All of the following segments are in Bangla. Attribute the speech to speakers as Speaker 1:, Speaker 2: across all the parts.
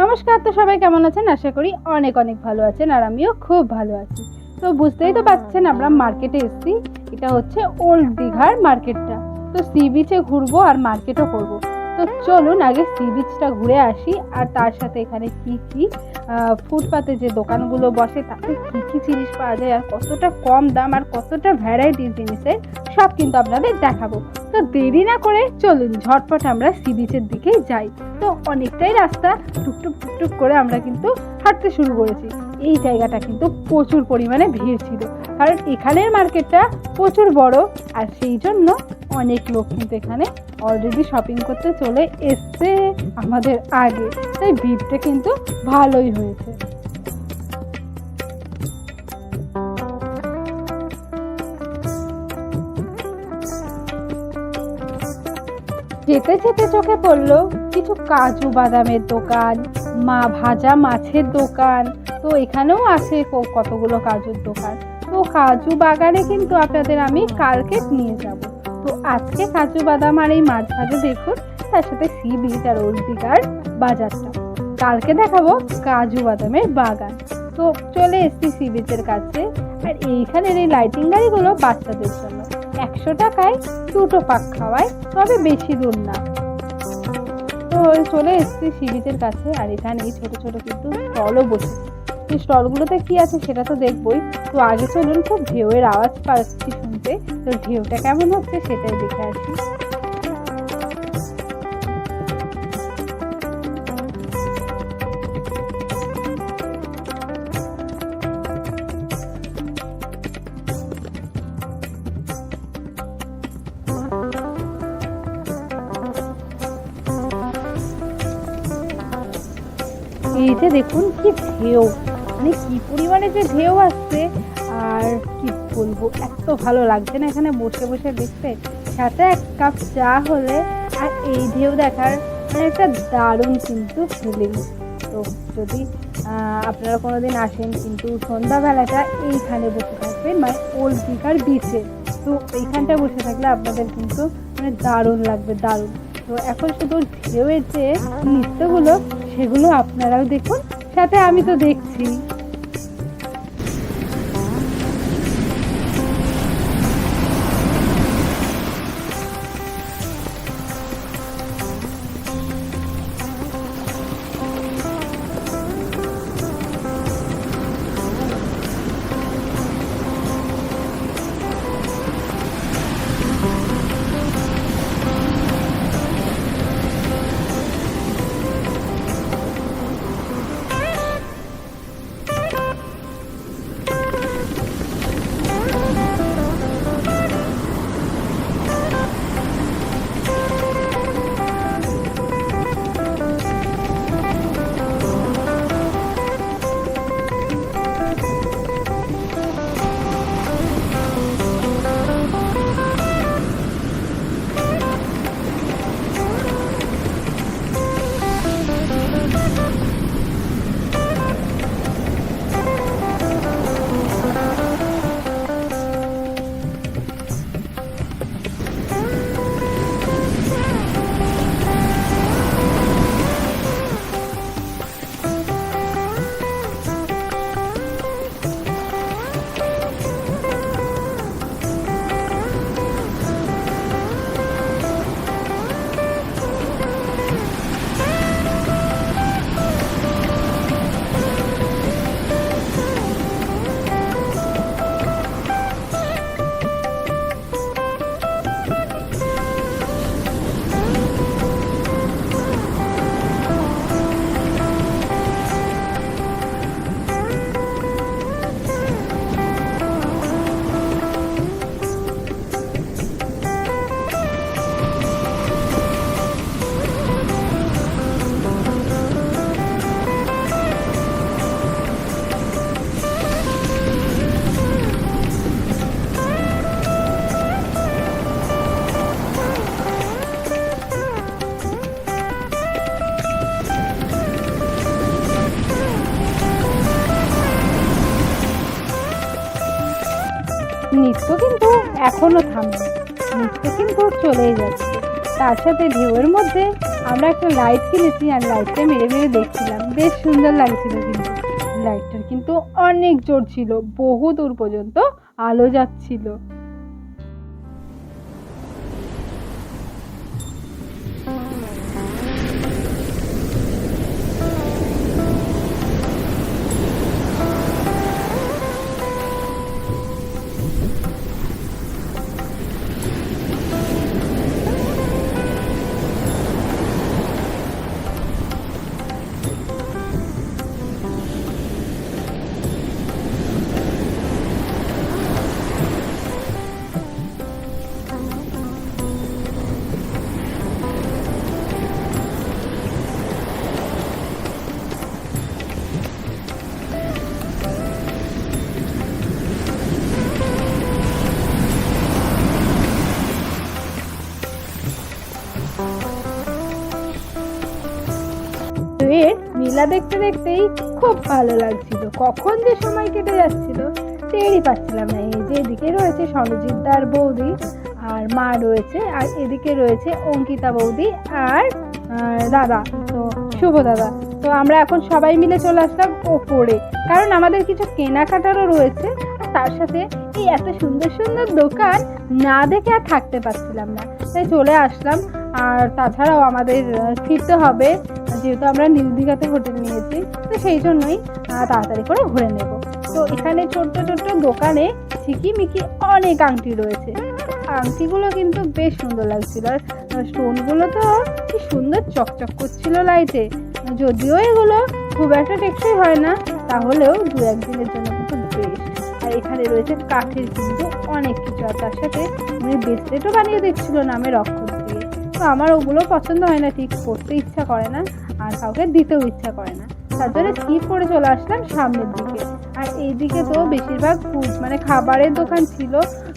Speaker 1: নমস্কার, তো সবাই কেমন আছেন? আশা করি অনেক অনেক ভালো আছেন আর আমিও খুব ভালো আছি। তো বুঝতেই তো পারছেন আমরা মার্কেটে এসেছি। এটা হচ্ছে ওল্ড দীঘার মার্কেটটা তো সি বিচে ঘুরবো আর মার্কেটও করব। তো চলুন আগে সি বিচটা ঘুরে আসি আর তার সাথে এখানে কি কি ফুটপাতে যে দোকানগুলো বসে, তাতে কী কী জিনিস পাওয়া যায় আর কতটা কম দাম আর কতটা ভ্যারাইটিস জিনিসের, সব কিন্তু আপনাদের দেখাবো। তো দেরি না করে চলুন, ঝটপট আমরা সি বিচের দিকেই যাই। তো অনেকটাই রাস্তা, টুকটুক টুকটুক করে আমরা কিন্তু হাঁটতে শুরু করেছি। এই জায়গাটা কিন্তু প্রচুর পরিমাণে ভিড় ছিল। কারণ এখানের মার্কেটটা প্রচুর বড়, আর সেই জন্য অনেক লোক কিন্তু এখানে অলরেডি শপিং করতে চলে এসছে আমাদের আগে। তাই ভিড়টা কিন্তু ভালোই হয়েছে। যেতে যেতে চোখে পড়ল কিছু কাজু বাদামের দোকান, মা ভাজা মাছের দোকান, তো এখানেও আছে কতগুলো কাজুর দোকান। তো কাজু বাগানে কিন্তু আপনাদের আমি কালকে নিয়ে যাব। তো আজকে কাজু বাদাম আর এই মাছ ভাজা দেখুন, তার সাথে সি বিচ আর ওল্ড দীঘার বাজারটা। কালকে দেখাবো কাজু বাদামের বাগান। তো চলে এসছি সি বিচের কাছে, আর এইখানের এই লাইটিং গাড়িগুলো বাচ্চাদের জন্য। একশো টাকায় দুটো পাক খাওয়ায়, তবে বেশি দূর না। তো চলে এসেছি সি বিচের কাছে, আর এখানে এই ছোট ছোট কিন্তু স্টলও বসেছে। স্টলগুলোতে কি আছে সেটা তো দেখবোই। তো আগে চলুন খুব ঢেউয়ের আওয়াজ পাচ্ছি শুনতে। তো ঢেউটা কেমন হচ্ছে সেটাই দেখে আসি। এই যে দেখুন কি ঢেউ। মানে কি পরিমাণে যে ঢেউ আসছে, আর কি বলব, এত ভালো লাগছে না এখানে বসে বসে দেখতে। সাথে এক কাপ চা হলে, আর এই ঢেউ দেখার মানে একটা দারুণ কিন্তু ফিলিংস তো যদি আপনারা কোনো দিন আসেন, কিন্তু সন্ধ্যাবেলাটা এইখানে বসে থাকবেন মানে ওল্ড দীঘার বিচে তো এইখানটা বসে থাকলে আপনাদের কিন্তু মানে দারুণ লাগবে, দারুণ। তো এখন শুধু ঢেউয়ের যে নৃত্যগুলো, সেগুলো আপনারাও দেখুন। সাথে আমি তো দেখছি। নৃত্য কিন্তু এখনও থামে নৃত্য কিন্তু চলেই যাচ্ছে। তার সাথে ঢেউয়ের মধ্যে আমরা একটা লাইট কিনেছি আর লাইটটা মেরে মেরে দেখছিলাম। বেশ সুন্দর লাগছিল কিন্তু। লাইটটার কিন্তু অনেক জোর ছিল। বহু দূর পর্যন্ত আলো যাচ্ছিল। নীলা দেখতে দেখতেই খুব ভালো লাগছিল। কখন যে সময় কেটে যাচ্ছিল টেরই পাচ্ছিলাম না। এই যে এদিকে রয়েছে সরজিৎদার বৌদি, আর মা রয়েছে, আর এদিকে রয়েছে অঙ্কিতা বৌদি আর দাদা, তো শুভ দাদা। তো আমরা এখন সবাই মিলে চলে আসলাম ওপরে। কারণ আমাদের কিছু কেনাকাটারও রয়েছে তার সাথে এই এত সুন্দর সুন্দর দোকান না দেখে আর থাকতে পারছিলাম না। তাই চলে আসলাম, আর তাছাড়াও আমাদের ফিরতে হবে যেহেতু আমরা নিউ দীঘাতে হোটেল নিয়েছি, তো সেই জন্যই তাড়াতাড়ি করে ঘুরে নেব। তো এখানে ছোট্ট ছোট্ট দোকানে ঝিকিমিকি অনেক আংটি রয়েছে। আংটিগুলো কিন্তু বেশ সুন্দর লাগছিল। আর স্টোনগুলো তো কি সুন্দর চকচক করছিল লাইটে যদিও এগুলো খুব একটা টেকসই হয় না, তাহলেও দু একদিনের জন্য কিন্তু বেস্ট আর এখানে রয়েছে কাঠের কিন্তু অনেক কিছু, আর তার সাথে উনি ব্রেসলেটও বানিয়ে দিচ্ছিল নামের অক্ষর দিয়ে। তো আমার ওগুলো পছন্দ হয় না, ঠিক পড়তে ইচ্ছা করে না। আর কাউকে দিতেও ইচ্ছা করে না। তার জন্য স্কিপ করে চলে আসলাম সামনের দিকে। আর এই দিকে তো বেশিরভাগ ফুড মানে খাবারের দোকান ছিল,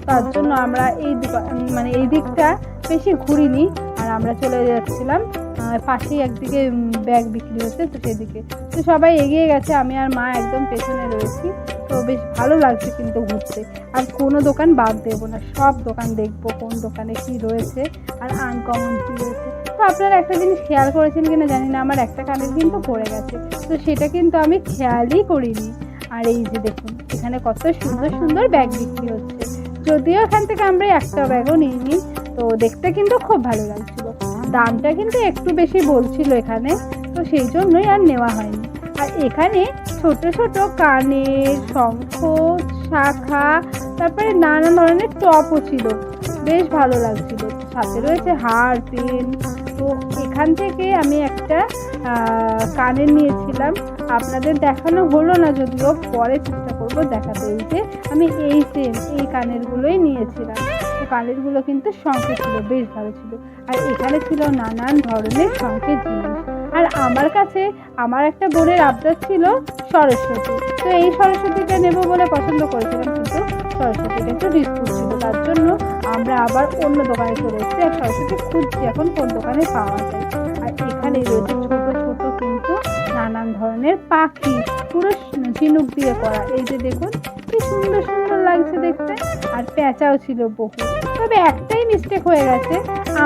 Speaker 1: তার জন্য আমরা এই মানে এই দিকটা বেশি ঘুরিনি। আর আমরা চলে যাচ্ছিলাম পাশেই একদিকে ব্যাগ বিক্রি হচ্ছে তো সেদিকে। তো সবাই এগিয়ে গেছে, আমি আর মা একদম পেছনে রয়েছি। তো বেশ ভালো লাগছে কিন্তু ঘুরতে। আর কোনো দোকান বাদ দেবো না, সব দোকান দেখব কোন দোকানে কি রয়েছে, আর আনকমন কি রয়েছে। তো আপনারা একটা জিনিস খেয়াল করেছেন কিনা জানি না, আমার একটা কানের কিন্তু পড়ে গেছে। তো সেটা কিন্তু আমি খেয়ালই করিনি। আর এই যে দেখুন, এখানে কত সুন্দর সুন্দর ব্যাগ বিক্রি হচ্ছে। যদিও এখান থেকে আমরা একটা ব্যাগও নিইনি, তো দেখতে কিন্তু খুব ভালো লাগছিল। দামটা কিন্তু একটু বেশি বলছিল এখানে, তো সেই জন্যই আর নেওয়া হয়নি। আর এখানে ছোট ছোট কানের শঙ্খ, শাখা, তারপরে নানা ধরনের টপও ছিল। বেশ ভালো লাগছিল। সাথে রয়েছে হার, পেন। তো এখান থেকে আমি একটা কানে কানের নিয়েছিলাম। আপনাদের দেখানো হলো না, যদিও পরে চেষ্টা করব দেখাতে। এই যে আমি এই সেম এই কানেরগুলোই নিয়েছিলাম। তো কানেরগুলো কিন্তু শঙ্কে ছিল, বেশ ভালো ছিল। আর এখানে ছিল নানান ধরনের শঙ্কের জিনিস। আর আমার কাছে আমার একটা বোনের আবদার ছিল সরস্বতী। তো এই সরস্বতীটা নেব বলে পছন্দ করেছিলাম কিন্তু সরস্বতীটা একটু ডিসপুট ছিল। তার জন্য আমরা আবার অন্য দোকানে চলে এসেছি আর সরস্বতী খুঁজছি এখন কোন দোকানে পাওয়া যায়। আর এখানে রয়েছে ছোট ছোট কিন্তু নানান ধরনের পাখি, পুরো ঝিনুক দিয়ে করা। এই যে দেখুন, কি সুন্দর সুন্দর লাগছে দেখতে। আর প্যাঁচাও ছিল বহু। তবে একটাই মিস্টেক হয়ে গেছে।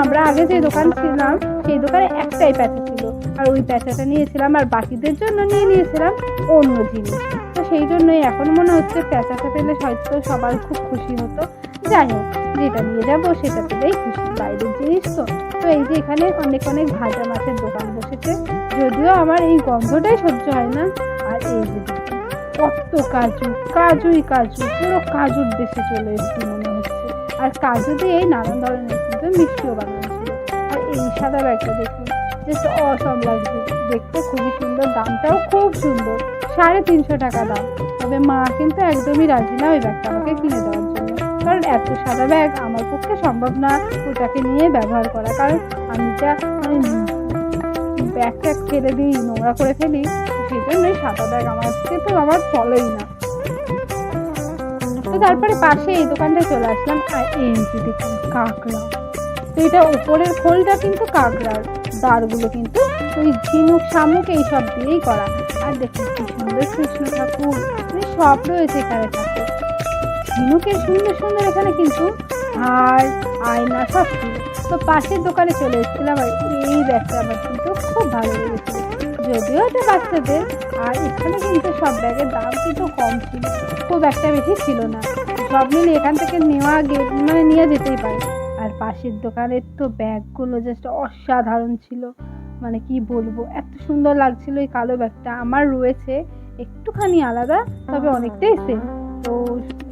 Speaker 1: আমরা আগে যে দোকান ছিলাম, সেই দোকানে একটাই প্যাঁচা ছিল। আর ওই প্যাঁচাটা নিয়েছিলাম আর বাকিদের জন্য নিয়ে নিয়েছিলাম অন্য জিনিস। তো সেই জন্যই এখন মনে হচ্ছে প্যাঁচাটা পেলে হয়তো সবার খুব খুশি হতো। যাই হোক, যেটা নিয়ে যাব সেটা পেলেই খুশি। বাইরের জিনিস তো। তো এই যে এখানে অনেক অনেক ভাজা মাছের দোকান বসেছে। যদিও আমার এই গন্ধটাই সহ্য হয় না। আর এই যে কত কাজু, কাজুই কাজু, পুরো কাজুর দেশে চলে এসেছি মনে আর কাজু দিয়ে নানান ধরনের কিন্তু মিষ্টিও বানানো ছিল আর এই সাদা ব্যাগটা দেখুন জাস্ট অসম লাগছে। দেখতে খুবই সুন্দর, দামটাও খুব সুন্দর, সাড়ে তিনশো টাকা দাম। তবে মা কিন্তু একদমই রাজি না ওই ব্যাগটা আমাকে কিনে দেওয়ার জন্য। কারণ এত সাদা ব্যাগ আমার পক্ষে সম্ভব না ওটাকে নিয়ে ব্যবহার করা। কারণ আমি যা মানে ব্যাগ ট্যাগ ফেলে দিই, নোংরা করে ফেলি, সেই জন্যই সাদা ব্যাগ আমার কিন্তু আমার চলেই না। তো তারপরে পাশে এই দোকানটায় চলে আসলাম, আর যে দেখুন কাঁকড়া। তো এটা উপরের খোলটা কিন্তু কাঁকড়ার, দাঁড়গুলো কিন্তু ওই ঝিনুক শামুক এইসব দিয়েই করা। আর দেখুন কি সুন্দর কৃষ্ণ ঠাকুর মানে সব রয়েছে এখানে ঠাকুর। ঝিনুকের সুন্দর সুন্দর এখানে কিন্তু হার, আয়না সব তো পাশের দোকানে চলে এসেছিলাম, আর এই ব্যাগটা আমার কিন্তু খুব ভালো লেগেছে। যদিও এটা বাচ্চাদের আর এখানে কিন্তু সব ব্যাগের দাম কিন্তু কম ছিল। খুব একটা বেশি ছিল না। সব মিলে এখান থেকে নেওয়া মানে নিয়ে যেতেই পারে। আর পাশের দোকানের তো ব্যাগগুলো জাস্ট অসাধারণ ছিল। মানে কি বলব, এত সুন্দর লাগছিল এই কালো ব্যাগটা। আমার রয়েছে, একটুখানি আলাদা, তবে অনেকটাই সেম তো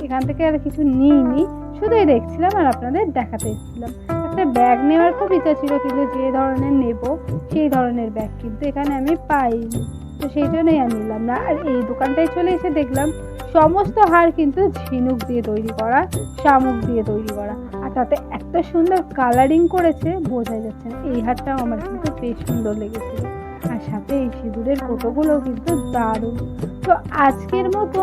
Speaker 1: এখান থেকে আর কিছু নিইনি। শুধুই দেখছিলাম আর আপনাদের দেখাতে এসেছিলাম। একটা ব্যাগ নেওয়ার খুব ইচ্ছা ছিল কিন্তু যে ধরনের নেব, সেই ধরনের ব্যাগ কিন্তু এখানে আমি পাইনি। তো সেই জন্যই আর নিলাম না। আর এই দোকানটায় চলে এসে দেখলাম, সমস্ত হার কিন্তু ঝিনুক দিয়ে তৈরি করা, শামুক দিয়ে তৈরি করা। আর তাতে এত সুন্দর কালারিং করেছে বোঝা যাচ্ছে না। এই হারটাও আমার কিন্তু বেশ সুন্দর লেগেছিল আর সাথে এই সিঁদুরের কোটোগুলো কিন্তু দারুণ। তো আজকের মতো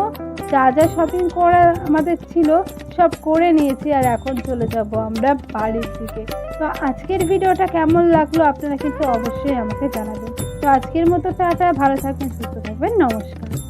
Speaker 1: যা যা শপিং করা আমাদের ছিল, সব করে নিয়েছি আর এখন চলে যাব আমরা বাড়ির দিকে। তো আজকের ভিডিওটা কেমন লাগল, আপনারা কিন্তু অবশ্যই আমাকে জানাবেন। তো আজকের মতো টাটা ভালো থাকবেন সুস্থ থাকবেন নমস্কার।